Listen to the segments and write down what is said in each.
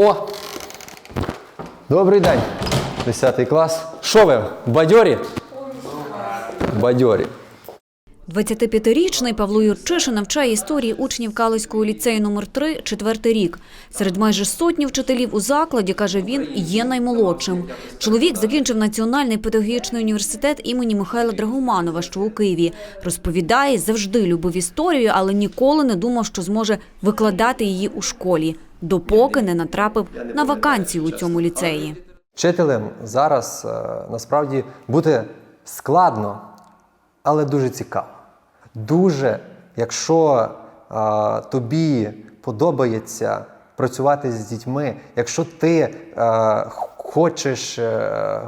О! Добрий день, 10 клас. Що ви? Бадьорі? Бадьорі. 25-річний Павло Юрчишин навчає історії учнів Калицького ліцею номер 3 четвертий рік. Серед майже сотні вчителів у закладі, каже він, є наймолодшим. Чоловік закінчив Національний педагогічний університет імені Михайла Драгоманова, що у Києві. Розповідає, завжди любив історію, але ніколи не думав, що зможе викладати її у школі, допоки не натрапив на вакансію у цьому ліцеї. Вчителем зараз е, насправді бути складно, але дуже цікаво. Дуже, якщо а, тобі подобається працювати з дітьми, якщо ти а, хочеш е,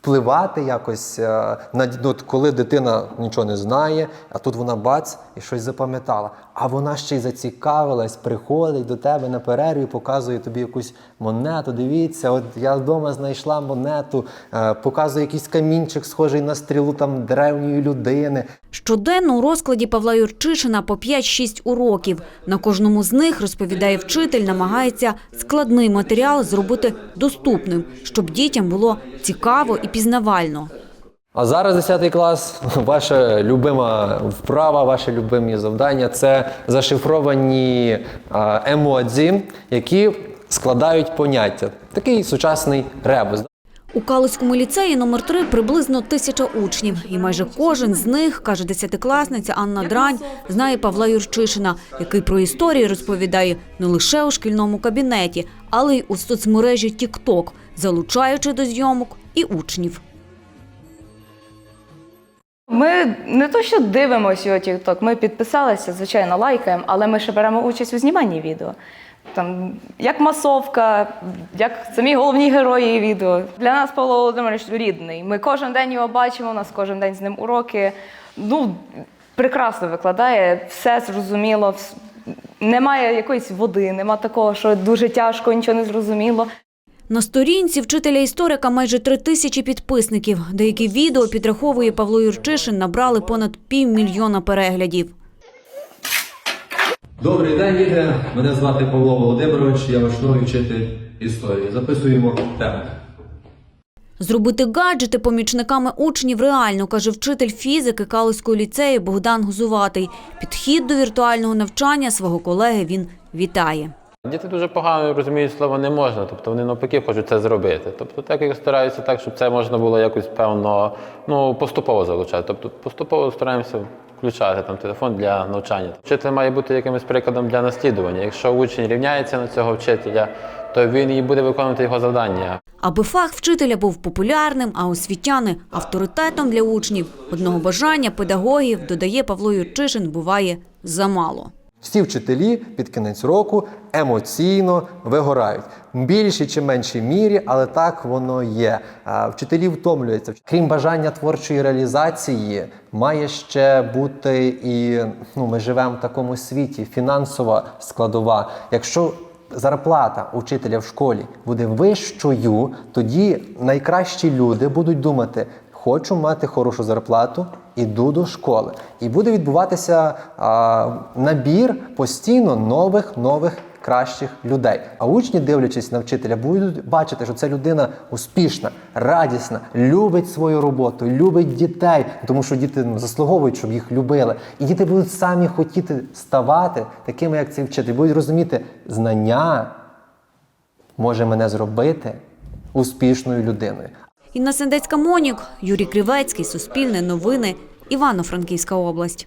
впливати якось е, на ну, коли дитина нічого не знає, а тут вона бац і щось запам'ятала. А вона ще й зацікавилась, приходить до тебе на перерві, показує тобі якусь монету. Дивіться, от я вдома знайшла монету, е, показує якийсь камінчик, схожий на стрілу там древньої людини. Щоденно у розкладі Павла Юрчишина по 5-6 уроків. На кожному з них, розповідає вчитель, намагається складний матеріал зробити доступним, щоб дітям було цікаво і пізнавально. А зараз 10 клас, ваша любима вправа, ваші любимі завдання це зашифровані емодзі, які складають поняття. Такий сучасний ребус. У Калицькому ліцеї номер 3 приблизно тисяча учнів. І майже кожен з них, каже десятикласниця Анна Дрань, знає Павла Юрчишина, який про історію розповідає не лише у шкільному кабінеті, але й у соцмережі TikTok, залучаючи до зйомок і учнів. Ми не то, що дивимося його TikTok, ми підписалися, звичайно, лайкаємо, але ми ще беремо участь у зніманні відео. Там, як масовка, як самі головні герої відео. Для нас Павло Володимирович рідний. Ми кожен день його бачимо, у нас кожен день з ним уроки. Ну, прекрасно викладає, все зрозуміло. Немає якоїсь води, нема такого, що дуже тяжко, нічого не зрозуміло. На сторінці вчителя історика майже три тисячі підписників. Деякі відео підраховує Павло Юрчишин, набрали понад півмільйона переглядів. Добрий день, діти. Мене звати Павло Володимирович, я ваш новий вчитель історії. Записуємо тему. Зробити гаджети помічниками учнів реально, каже вчитель фізики Калузького ліцею Богдан Гузуватий. Підхід до віртуального навчання свого колеги він вітає. Діти дуже погано розуміють слово не можна, тобто вони навпаки хочуть це зробити. Тобто, так як стараються так, щоб це можна було якось певно ну, поступово залучати. Тобто поступово стараємося включати там телефон для навчання. Вчитель має бути якимось прикладом для наслідування. Якщо учень рівняється на цього вчителя, то він і буде виконувати його завдання. Аби фах вчителя був популярним, а освітяни – авторитетом для учнів. Одного бажання педагогів, додає Павло Юрчишин, буває замало. Всі вчителі під кінець року емоційно вигорають. В більшій чи меншій мірі, але так воно є. Вчителі втомлюються. Крім бажання творчої реалізації, має ще бути і ну, ми живемо в такому світі, фінансова складова. Якщо зарплата учителя в школі буде вищою, тоді найкращі люди будуть думати. Хочу мати хорошу зарплату, іду до школи. І буде відбуватися а, набір постійно нових, нових кращих людей. А учні, дивлячись на вчителя, будуть бачити, що це людина успішна, радісна, любить свою роботу, любить дітей, тому що діти ну, заслуговують, щоб їх любили. І діти будуть самі хотіти ставати такими, як цей вчитель, будуть розуміти, знання може мене зробити успішною людиною. Інна Сендецька Монік, Юрій Кривецький, Суспільне новини, Івано-Франківська область.